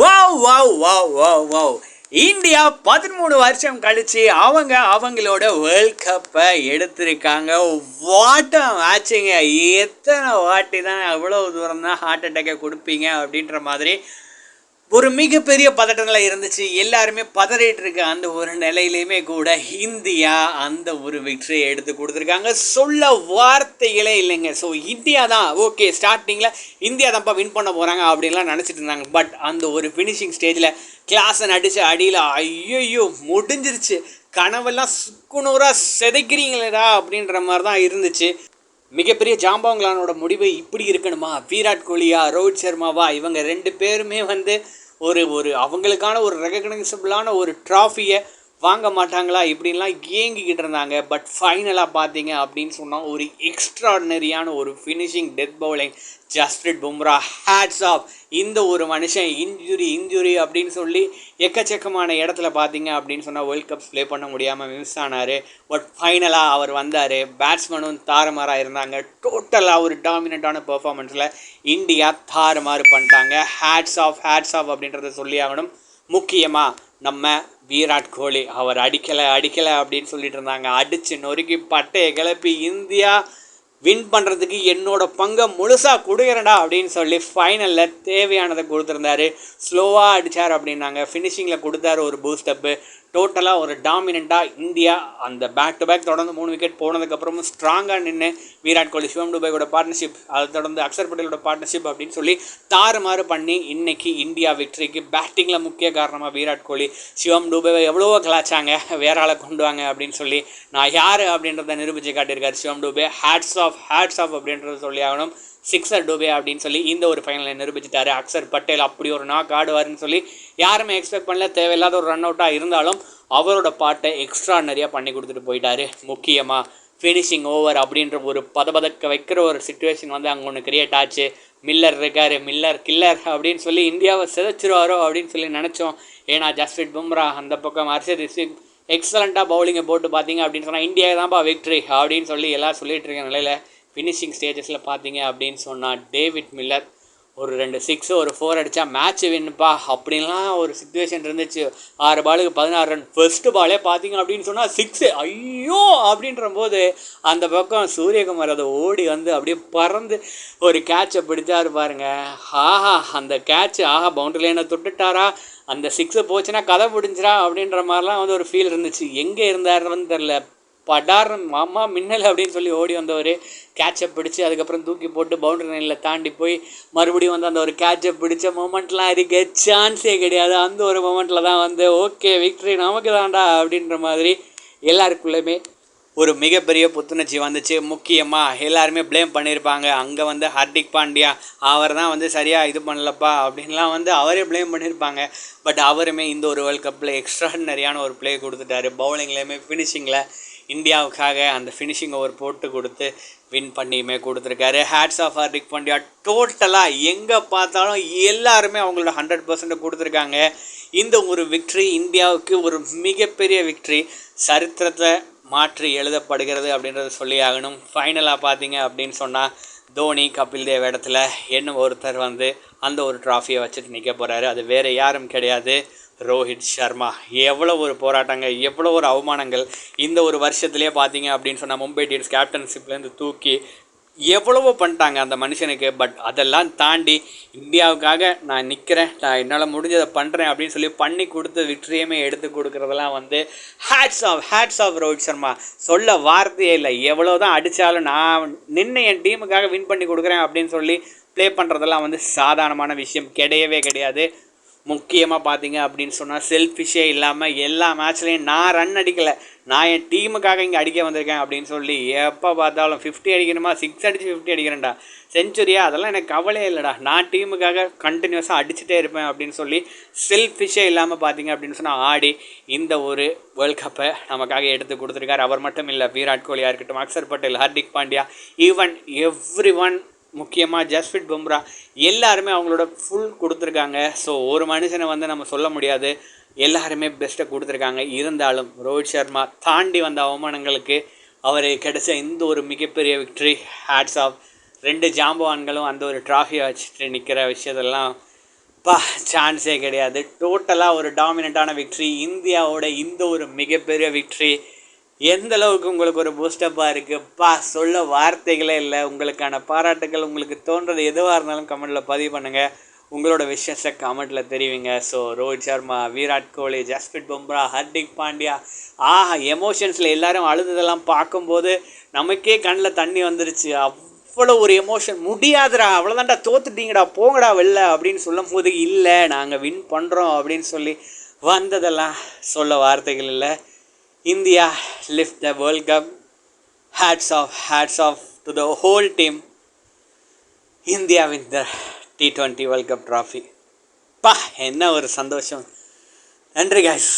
Wow wow wow wow wow. India பதிமூணு வருஷம் கழிச்சு அவங்க அவங்களோட வேர்ல்ட் கப்பை எடுத்திருக்காங்க. வாட்டம் மேட்சுங்க எத்தனை வாட்டி தான் எவ்வளோ தூரம் தான் ஹார்ட் அட்டாக்கை கொடுப்பீங்க அப்படின்ற மாதிரி ஒரு மிகப்பெரிய பதட்டங்களாக இருந்துச்சு. எல்லாருமே பதறிட்டு இருக்க அந்த ஒரு நிலையிலையுமே கூட இந்தியா அந்த ஒரு விக்டரியை எடுத்து கொடுத்துருக்காங்க. சொல்ல வார்த்தைகளே இல்லைங்க. ஸோ இந்தியா தான். ஓகே ஸ்டார்டிங்கில் இந்தியா தான்ப்பா வின் பண்ண போகிறாங்க அப்படின்லாம் நினச்சிட்டு இருந்தாங்க. பட் அந்த ஒரு ஃபினிஷிங் ஸ்டேஜில் கிளாஸை நடிச்ச அடியில் ஐயோ முடிஞ்சிருச்சு. கனவெல்லாம் சுக்குநூறாக செதைக்கிறீங்களேடா அப்படின்ற மாதிரி தான் இருந்துச்சு. மிகப்பெரிய ஜாம்பவங்களானோட முடிவு இப்படி இருக்கணுமா? விராட் கோலியா ரோஹித் சர்மாவா? இவங்க ரெண்டு பேருமே வந்து ஒரு ஒரு அவங்களுக்கான ஒரு ரெகக்னைசபிளான ஒரு ட்ராஃபியை வாங்க மாட்டாங்களா இப்படின்லாம் ஏங்கிக்கிட்டு இருந்தாங்க. பட் ஃபைனலாக பார்த்தீங்க அப்படின்னு சொன்னால் ஒரு எக்ஸ்ட்ராடினரியான ஒரு finishing death bowling Jasprit Bumrah hats off இந்த ஒரு மனுஷன் இன்ஜுரி இன்ஜுரி அப்படின்னு சொல்லி எக்கச்சக்கமான இடத்துல பார்த்தீங்க அப்படின்னு சொன்னால் வேர்ல்ட் கப்ஸ் ப்ளே பண்ண முடியாமல் மிஸ் ஆனார். பட் ஃபைனலாக அவர் வந்தார். பேட்ஸ்மேனும் தாறுமாறாக இருந்தாங்க. டோட்டலாக ஒரு டாமினண்ட்டான பெர்ஃபார்மன்ஸில் இந்தியா தாறுமாறு பண்ணிட்டாங்க. ஹேட்ஸ் ஆஃப் ஹேட்ஸ் ஆஃப் அப்படின்றத சொல்லி ஆகணும். முக்கியமாக நம்ம விராட் கோலி அவர் அடிக்கலை அடிக்கலை அப்படின்னு சொல்லிட்டு இருந்தாங்க. அடித்து நொறுக்கி பட்டையை கிளப்பி இந்தியா வின் பண்ணுறதுக்கு என்னோட பங்கை முழுசாக கொடுக்குறேன்டா அப்படின்னு சொல்லி ஃபைனலில் தேவையானதை கொடுத்துருந்தாரு. ஸ்லோவாக அடித்தார் அப்படின்னாங்க. ஃபினிஷிங்கில் கொடுத்தாரு ஒரு பூஸ்டப்பு டோட்டலாக ஒரு டாமினண்ட்டாக இந்தியா அந்த பேக் டு பேக் தொடர்ந்து மூணு விக்கெட் போனதுக்கப்புறமும் ஸ்ட்ராங்காக நின்று விராட் கோலி சிவம் டுபாயோட பார்ட்னர்ஷிப் அதை தொடர்ந்து அக்ஷர் பட்டேலோட பார்ட்னர்ஷிப் அப்படின்னு சொல்லி தாறுமாறு பண்ணி இன்றைக்கி இந்தியா விக்டரிக்கு பேட்டிங்கில் முக்கிய காரணமாக விராட் கோலி சிவம் டுபேவை எவ்வளவோ கலாச்சாங்க வேற ஆளை கொண்டு வாங்க அப்படின்னு சொல்லி நான் யார் அப்படின்றத நிரூபித்து காட்டியிருக்காரு Shivam Dube. Hats off hats off அப்படின்றத சொல்லி ஆகணும். சிக்ஸர் டூபே அப்படின்னு சொல்லி இந்த ஒரு ஃபைனலை நிரூபிச்சிட்டாரு. அக்சர் பட்டேல் அப்படி ஒரு நாக் ஆடுவாருன்னு சொல்லி யாருமே எக்ஸ்பெக்ட் பண்ணல. தேவையில்லாத ஒரு ரன் அவுட்டாக இருந்தாலும் அவரோட பாட்டை எக்ஸ்ட்ரா நிறையா பண்ணி கொடுத்துட்டு போயிட்டாரு. முக்கியமாக ஃபினிஷிங் ஓவர் அப்படின்ற ஒரு பதபதக்க வைக்கிற ஒரு சுச்சுவேஷன் வந்து அங்கே ஒன்று கிரியேட் ஆச்சு. மில்லர் இருக்காரு. மில்லர் கில்லர் அப்படின்னு சொல்லி இந்தியாவை சிதைச்சிருவாரோ அப்படின்னு சொல்லி நினச்சோம். ஏன்னா ஜஸ்பிரிட் பும்ரா அந்த பக்கம் ஹர்ஷத் ரிஷிக் எக்ஸலண்ட்டாக பவுலிங்கை போட்டு பார்த்தீங்க அப்படின்னு சொன்னால் இந்தியா தான்ப்பா விக்ட்ரி அப்படின்னு சொல்லி எல்லாம் சொல்லிட்டு இருக்க நிலையில் ஃபினிஷிங் ஸ்டேஜஸில் பார்த்தீங்க அப்படின்னு சொன்னால் டேவிட் மில்லர் ஒரு ரெண்டு சிக்ஸு ஒரு ஃபோர் அடித்தா மேட்ச் வின்னுப்பா அப்படின்லாம் ஒரு சுச்சுவேஷன் இருந்துச்சு. ஆறு பாலுக்கு பதினாறு ரன் ஃபர்ஸ்ட்டு பாலே பார்த்தீங்க அப்படின்னு சொன்னால் சிக்ஸு ஐயோ! அப்படின்ற போது அந்த பக்கம் சூரியகுமார் அதை ஓடி வந்து அப்படியே பறந்து ஒரு கேட்சை பிடிச்சாரு பாருங்க. ஆஹா! அந்த கேட்ச் ஆஹா! பவுண்டரி லைனை தொட்டுட்டாரா? அந்த சிக்ஸு போச்சுன்னா கதை முடிஞ்சிரா? அப்படின்ற மாதிரிலாம் வந்து ஒரு ஃபீல் இருந்துச்சு. எங்கே இருந்தாருன்னு தெரில படார் மாமா மின்னல் அப்படின்னு சொல்லி ஓடி வந்தவர். கேட்சை பிடிச்சி அதுக்கப்புறம் தூக்கி போட்டு பவுண்டரி லைனில் தாண்டி போய் மறுபடியும் வந்து அந்த ஒரு கேட்சை பிடிச்ச மூமெண்ட்லாம் இருக்க சான்ஸே கிடையாது. அந்த ஒரு மூமெண்ட்டில் தான் வந்து ஓகே விக்ட்ரி நமக்கு தான்டா அப்படின்ற மாதிரி எல்லாருக்குள்ளேயுமே ஒரு மிகப்பெரிய புத்துணர்ச்சி வந்துச்சு. முக்கியமாக எல்லாருமே ப்ளேம் பண்ணியிருப்பாங்க அங்கே வந்து ஹர்திக் பாண்டியா அவர் தான் வந்து சரியாக இது பண்ணலப்பா அப்படின்லாம் வந்து அவரே ப்ளேம் பண்ணியிருப்பாங்க பட் அவருமே இந்த ஒரு வேர்ல்ட் கப்பில் எக்ஸ்ட்ராடினரியான ஒரு ப்ளே கொடுத்துட்டாரு. பவுலிங்லேயுமே ஃபினிஷிங்கில் இந்தியாவுக்காக அந்த ஃபினிஷிங் ஓவர் போட்டு கொடுத்து வின் பண்ணியுமே கொடுத்துருக்காரு. ஹேட்ஸ் ஆஃப் ஹார்திக் பாண்டியா டோட்டலாக எங்கே பார்த்தாலும் எல்லாருமே அவங்களோட ஹண்ட்ரட் பர்சன்ட் கொடுத்துருக்காங்க. இந்த ஒரு விக்ட்ரி இந்தியாவுக்கு ஒரு மிகப்பெரிய விக்ட்ரி சரித்திரத்தை மாற்றி எழுதப்படுகிறது அப்படின்றத சொல்லி ஆகணும். ஃபைனலாக பார்த்தீங்க அப்படின்னு சொன்னால் தோனி கபில் தேவ் இடத்துல என்ன ஒருத்தர் வந்து அந்த ஒரு ட்ராஃபியை வச்சுட்டு நிற்க போகிறாரு அது வேறு யாரும் கிடையாது. ரோஹித் சர்மா எவ்வளோ ஒரு போராட்டங்க எவ்வளோ ஒரு அவமானங்கள். இந்த ஒரு வருஷத்துலேயே பார்த்தீங்க அப்படின்னு சொன்னால் மும்பை டீன்ஸ் கேப்டன்ஷிப்லேருந்து தூக்கி எவ்வளவோ பண்ணிட்டாங்க அந்த மனுஷனுக்கு. பட் அதெல்லாம் தாண்டி இந்தியாவுக்காக நான் நிற்கிறேன் நான் என்னால் முடிஞ்சதை பண்ணுறேன் அப்படின்னு சொல்லி பண்ணி கொடுத்த விக்ட்ரியுமே எடுத்து கொடுக்குறதெல்லாம் வந்து hats off hats off Rohit Sharma சொல்ல வார்த்தையே இல்லை. எவ்வளோ தான் அடித்தாலும் நான் நின்று என் டீமுக்காக வின் பண்ணி கொடுக்குறேன் அப்படின்னு சொல்லி ப்ளே பண்ணுறதெல்லாம் வந்து சாதாரணமான விஷயம். கிடையவே கிடையாது. முக்கியமாக பார்த்தீங்க அப்படின்னு சொன்னால் செல்ஃபிஷே இல்லாமல் எல்லா மேட்ச்லேயும் நான் ரன் அடிக்கலை. நான் என் டீமுக்காக இங்கே அடிக்க வந்திருக்கேன் அப்படின்னு சொல்லி எப்போ பார்த்தாலும் ஃபிஃப்டி அடிக்கணுமா? சிக்ஸ் அடித்து ஃபிஃப்டி அடிக்கிறேன்டா. செஞ்சுரியா அதெல்லாம் எனக்கு கவலையே இல்லைடா. நான் டீமுக்காக கண்டினியூஸாக அடிச்சுட்டே இருப்பேன் அப்படின்னு சொல்லி செல்ஃபிஷே இல்லாமல் பார்த்தீங்க அப்படின்னு சொன்னால் ஆடி இந்த ஒரு வேர்ல்ட் கப்பை நமக்காக எடுத்து கொடுத்துருக்காரு. அவர் மட்டும் இல்லை விராட் கோலியாக இருக்கட்டும் Axar Patel Hardik Pandya even every one முக்கியமாக ஜஸ்பிட் பும்ரா எல்லாருமே அவங்களோட ஃபுல் கொடுத்துருக்காங்க. ஸோ ஒரு மனுஷனை வந்து நம்ம சொல்ல முடியாது. எல்லாருமே பெஸ்ட்டை கொடுத்துருக்காங்க. இருந்தாலும் ரோஹித் சர்மா தாண்டி வந்த அவமானங்களுக்கு அவர் கிடைச்ச இந்த ஒரு மிகப்பெரிய விக்ட்ரி ஹேட்ஸ் ஆஃப் ரெண்டு ஜாம்பவான்களும் அந்த ஒரு ட்ராஃபியை வச்சுட்டு நிற்கிற விஷயத்தெல்லாம் பா சான்ஸே கிடையாது. டோட்டலாக ஒரு டாமினண்ட்டான விக்ட்ரி இந்தியாவோட இந்த ஒரு மிகப்பெரிய விக்ட்ரி எந்த அளவுக்கு உங்களுக்கு ஒரு பூஸ்டப்பாக இருக்குது பா சொல்ல வார்த்தைகளே இல்லை. உங்களுக்கான பாராட்டுகள் உங்களுக்கு தோன்றது எதுவாக இருந்தாலும் கமெண்டில் பதிவு பண்ணுங்கள் உங்களோட விஷயத்தை கமெண்ட்டில் தெரிவிங்க. ஸோ ரோஹித் சர்மா விராட் கோலி ஜஸ்பிரிட் பும்ரா ஹர்திக் பாண்டியா. ஆஹா எமோஷன்ஸில் எல்லாரும் அழுததெல்லாம் பார்க்கும்போது நமக்கே கண்ணில் தண்ணி வந்துருச்சு. அவ்வளோ ஒரு எமோஷன் முடியாதுடா அவ்வளோதான்டா தோத்துட்டீங்கடா போங்கடா வெளில அப்படின்னு சொல்லும் போது இல்லை நாங்கள் வின் பண்ணுறோம் அப்படின்னு சொல்லி வந்ததெல்லாம் சொல்ல வார்த்தைகள் இல்லை. India lift the world cup hats off hats off to the whole team India win the T twenty world cup trophy பா என்ன ஒரு சந்தோஷம். நன்றி காய்ஸ்